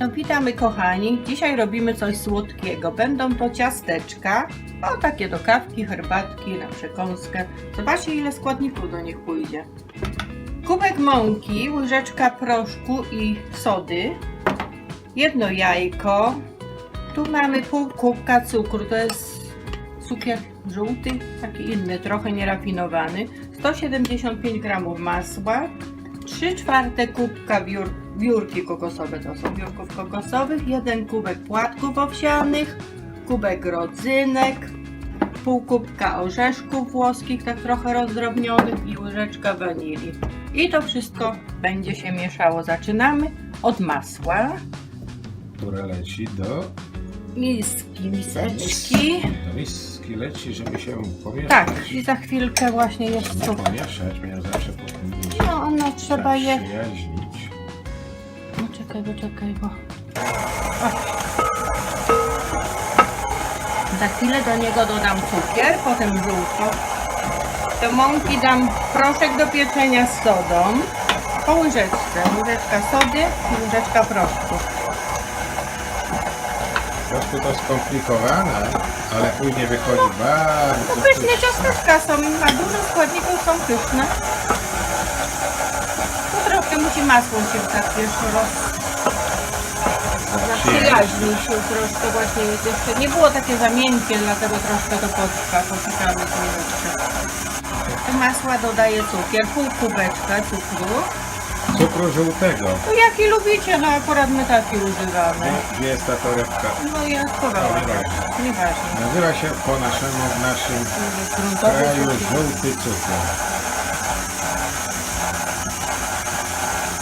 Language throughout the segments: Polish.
No witamy kochani. Dzisiaj robimy coś słodkiego. Będą to ciasteczka. O takie do kawki, herbatki, na przekąskę. Zobaczcie ile składników do nich pójdzie. Kubek mąki, łyżeczka proszku i sody. Jedno jajko. Tu mamy pół kubka cukru. To jest cukier żółty, taki inny, trochę nierafinowany. 175 gramów masła. 3 czwarte kubka wiór, wiórki kokosowe, to są wiórków kokosowych, jeden kubek płatków owsianych, kubek rodzynek, pół kubka orzeszków włoskich, tak trochę rozdrobnionych i łyżeczka wanilii. I to wszystko będzie się mieszało. Zaczynamy od masła, które leci do, miski, miseczki. do miski leci, żeby się pomieszać. Tak, i za chwilkę właśnie jest Trzeba cukier. pomieszać, mnie zawsze powinniśmy No, ono trzeba je... przyjaźnić. No czekaj, bo czekaj, bo... O. Za chwilę do niego dodam cukier, potem żółto. Do mąki dam proszek do pieczenia z sodą. Po łyżeczce. Łyżeczka sody i łyżeczka proszku. Troszkę to skomplikowane, ale później wychodzi bardzo No pyszne ciasteczka są, a dużo składników są pyszne. Tu troszkę musi masło się tak jeszcze roz... Zaprzyjaźnić się troszkę właśnie jeszcze. Nie było takie za miękkie, dlatego troszkę to potrwa. Poczekamy chwileczkę. Do masła dodaję cukier, pół kubeczka cukru. Cukru żółtego. No jaki lubicie, no akurat my taki używamy. Gdzie- Gdzie jest ta torebka? No ja schowałam. Nieważne. Nieważne. Nazywa się po naszemu w naszym Gruntowy kraju cukier. żółty cukier.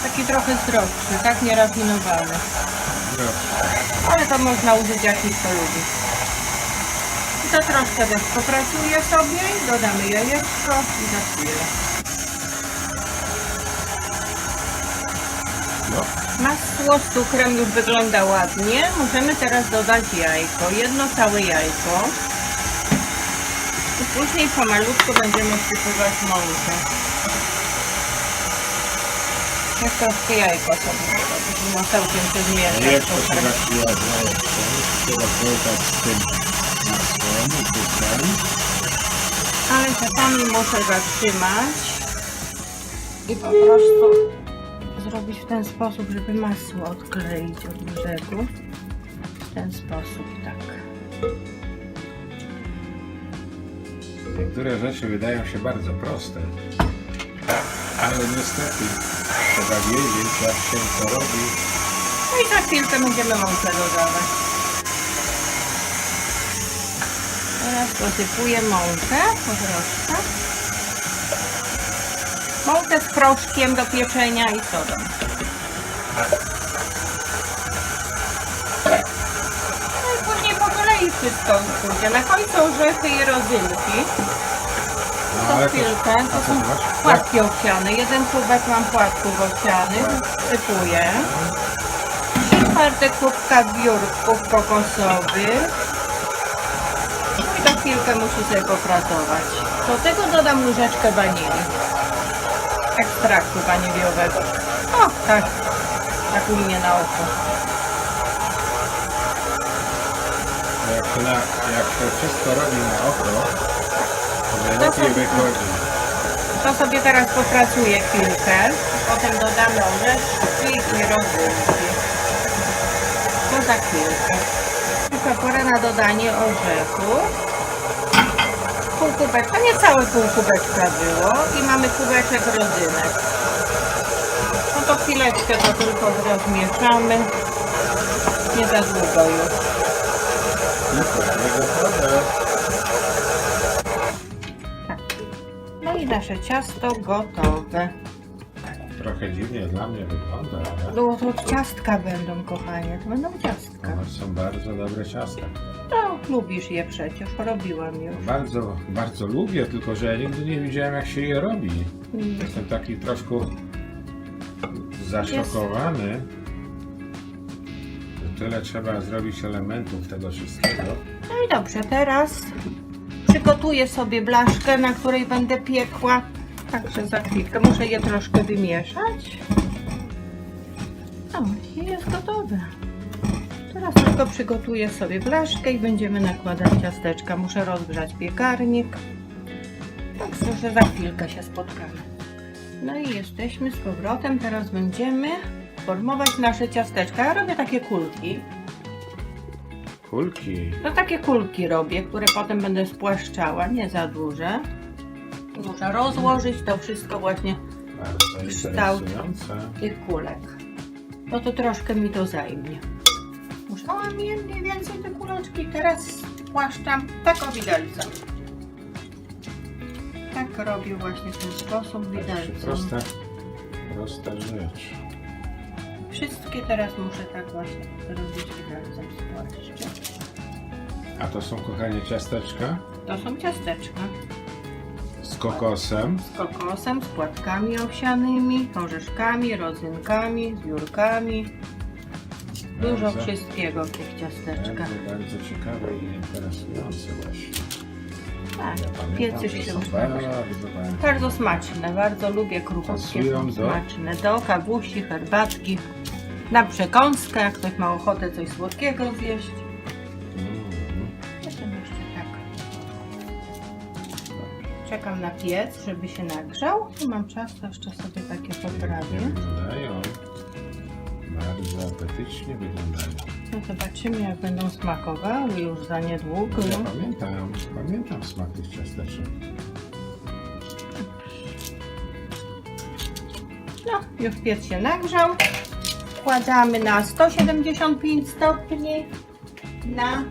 Taki trochę zdrowszy, tak nierafinowany. Proszę. Ale to można użyć jaki kto lubi. I to troszkę też popracuję sobie, dodamy jajeczko i za chwilę. Masło z cukrem już wygląda ładnie. Możemy teraz dodać jajko. Jedno całe jajko. I później pomalutku będziemy wsypywać mąkę. Jak troszkę jajko sobie żeby masełkiem się zmieszać. Jeszcze trzeba z tym masłem i cukrem. Ale czasami muszę zatrzymać i po prostu zrobić w ten sposób, żeby masło odkleić od brzegu. W ten sposób, tak. Niektóre rzeczy wydają się bardzo proste, ale niestety trzeba wiedzieć, jak się to robi. No i za chwilkę będziemy mąkę dodawać. Teraz dosypuję mąkę, troszkę. Mąkę z proszkiem do pieczenia i sodą. No i później po kolei wszystko pójdzie. Na końcu orzechy i rodzynki. No, To ale to, chwilkę. To są płatki owsiane. Jeden kubek mam płatków owsianych. Sypuję. Trzy czwarte kubka biurków kokosowych. No i to chwilkę musi sobie popracować. Do tego dodam łyżeczkę wanilii. Ekstraktu waniliowego. O, tak. Tak u mnie na oko. Jak się, na, jak się wszystko robi na oko, to najlepiej wychodzi. To sobie teraz popracuję chwilkę. Potem dodamy orzeszki i rodzynki. To za chwilkę. Tylko pora na dodanie orzechu. Pół kubeczka, nie całe pół kubeczka było. I mamy kubeczek rodzynek. No to chwileczkę to tylko rozmieszamy. Nie za długo już. Wodę. No i nasze ciasto gotowe. Trochę dziwnie dla mnie wygląda, ale No to ciastka będą, kochanie. To będą ciastka. one są bardzo dobre ciasta. No, lubisz je przecież, robiłam już. Bardzo, bardzo lubię, tylko że ja nigdy nie widziałem jak się je robi. Mm. Jestem taki troszkę zaszokowany. że Tyle trzeba zrobić elementów tego wszystkiego. No i dobrze, teraz przygotuję sobie blaszkę, na której będę piekła. Także za chwilkę muszę je troszkę wymieszać. No i jest gotowe. Teraz tylko przygotuję sobie blaszkę i będziemy nakładać ciasteczka. Muszę rozgrzać piekarnik. Także że za chwilkę się spotkamy. No i jesteśmy z powrotem. Teraz będziemy formować nasze ciasteczka. Ja robię takie kulki. Kulki. No takie kulki robię, które potem będę spłaszczała, nie za duże. Muszę rozłożyć to wszystko właśnie Bardzo Kształt. tych kulek. No to troszkę mi to zajmie. Muszę... O, mniej, więcej te kuleczki teraz spłaszczam taką widelcem. Tak robię właśnie w ten sposób Patrzcie, widelcem. Prosta, prosta rzecz. Wszystkie teraz muszę tak właśnie robić widelcem spłaszczać. A to są, kochanie, ciasteczka To są ciasteczka. z kokosem. z kokosem, z płatkami owsianymi, orzeszkami, rodzynkami, z biurkami. Dużo Bardzo- wszystkiego w tych ciasteczkach. Bardzo, bardzo ciekawe i interesujące właśnie. Tak, Ja pamiętam, się bardzo, bardzo smaczne, bardzo lubię Pasują są do? smaczne. Do kawusi, herbatki, na przekąskę, jak ktoś ma ochotę coś słodkiego zjeść. Mm. Potem jeszcze tak. Czekam na piec, żeby się nagrzał. I mam czas, to jeszcze sobie takie poprawię. Bardzo apetycznie wyglądają. No zobaczymy jak będą smakowały już za niedługo. Ja pamiętam, pamiętam smak tych ciasteczek. No, już piec się nagrzał. Wkładamy na 175 stopni na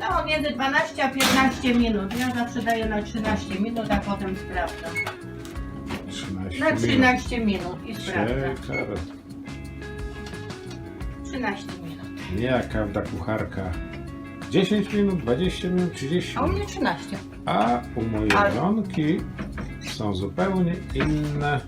no, między 12 a 15 minut. Ja zawsze daję na 13 minut, a potem sprawdzam. 13 Na minut. 13 minut i sprawdzam. Ciekawe. 13 minut. Nie jak każda kucharka. 10 minut, 20 minut, 30 A u minut. mnie 13. A u mojej Ale- żonki są zupełnie inne.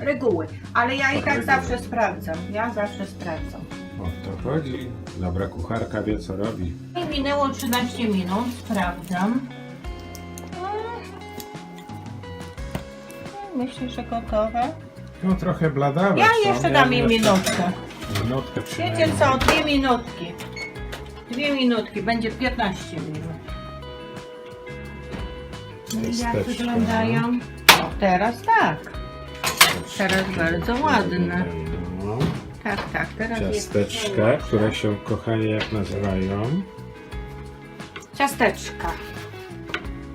Reguły. Ale ja i tak Reguły. zawsze sprawdzam. Ja zawsze sprawdzam. O to chodzi. Dobra kucharka wie co robi. I minęło 13 minut, sprawdzam. Mm. Myślę, że gotowe. No trochę bladawe Ja są. jeszcze dam im jeszcze- minutkę. Minutkę Wiecie przynajmniej. co, dwie minutki. Dwie minutki, będzie 15 minut. No i Jak wyglądają? O, teraz tak. Teraz bardzo ładne. No. Tak, tak, teraz jest Ciasteczka, które się kochanie jak nazywają. Ciasteczka.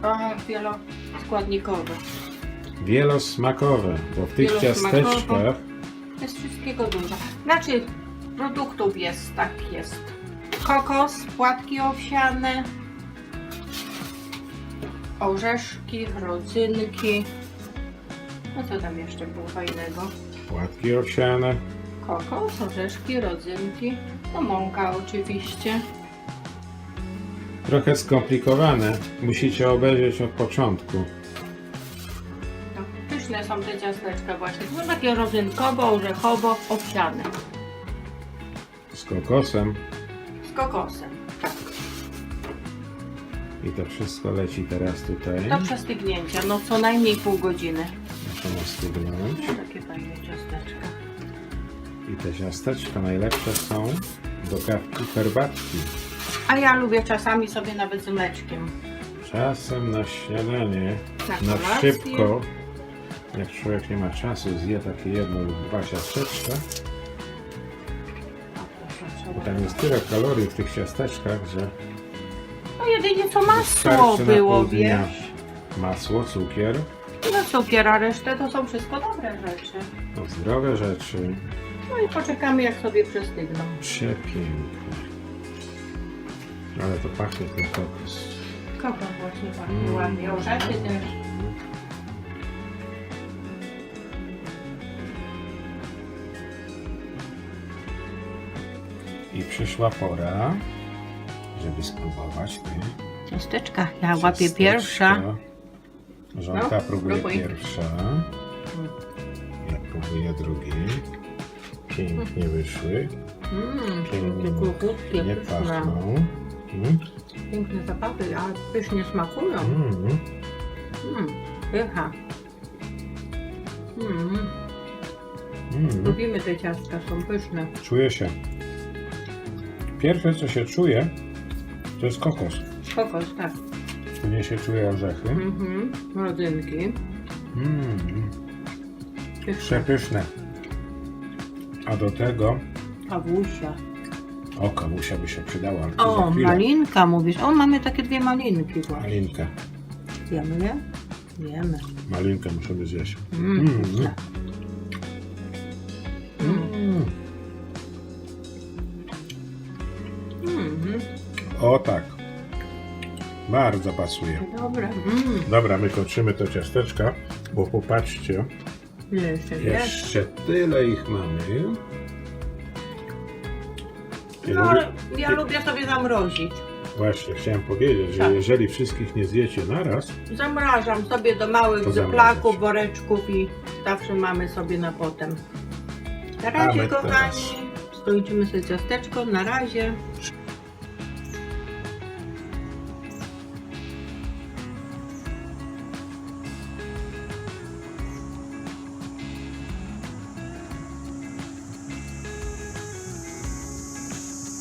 O, wieloskładnikowe. Wielosmakowe, bo w tych Wielosmakowe. ciasteczkach Jest wszystkiego dużo. Znaczy, produktów jest, tak jest. Kokos, płatki owsiane, orzeszki, rodzynki. No co tam jeszcze było fajnego? płatki owsiane, Kokos, orzeszki, rodzynki, no mąka oczywiście. trochę skomplikowane. Musicie obejrzeć od początku. Pyszne są te ciasteczka właśnie. Są takie rodzynkowo-orzechowo-owsiane. Z kokosem Z kokosem. Tak. i to wszystko leci teraz tutaj. Do przestygnięcia, no co najmniej pół godziny. Muszą ostygnąć. No, takie fajne ciasteczka. I te ciasteczka najlepsze są do kawki herbatki. A ja lubię czasami sobie nawet z mleczkiem. Czasem na śniadanie, Na na szybko, jak człowiek nie ma czasu, zje takie jedno lub dwa ciasteczka. Bo tam jest tyle kalorii w tych ciasteczkach, że No jedynie co masło na było, pół dnia. wiesz. masło, cukier, No cukier, a resztę to są wszystko dobre rzeczy. no zdrowe rzeczy. No i poczekamy jak sobie przestygną. Przepiękne. Ale to pachnie ten kokos. Kokos właśnie pachnie Mm. ładnie, orzechy też. I przyszła pora, żeby spróbować te Ciasteczka, ja łapię ciasteczka. pierwsza. Żonka No, próbuje próbuj. pierwsza. Ja próbuję drugi. Pięknie wyszły. Mmm, Pięknie, krótkie, nie pyszne. pachną. Mm. Piękne zapachy, ale pysznie smakują. Mm. Mmm, pycha. Mmm, Mm, Lubimy te ciastka, są pyszne. czuję się. Pierwsze co się czuje, to jest kokos. Kokos, tak. Później się czuje orzechy. Mhm. Rodzynki. Mm, Pyszne. przepyszne. A do tego, Kawusia. o kawusia by się przydała. O, za chwilę. malinka mówisz. O, mamy takie dwie malinki właśnie. Malinkę. Jemy je? Jemy. Malinkę musimy zjeść. Mm, Mm. pyszne. O tak. Bardzo pasuje. Dobre. Mm. Dobra, my kończymy to ciasteczka, bo popatrzcie, jeszcze jeszcze tyle ich mamy. Ja No, lubię- ale ja lubię sobie zamrozić. Właśnie, chciałem powiedzieć, że Tak. jeżeli wszystkich nie zjecie naraz, Zamrażam sobie do małych To zamrażasz. woreczków i zawsze mamy sobie na potem. Na razie, my kochani. teraz- Skończymy sobie ciasteczko. Na razie.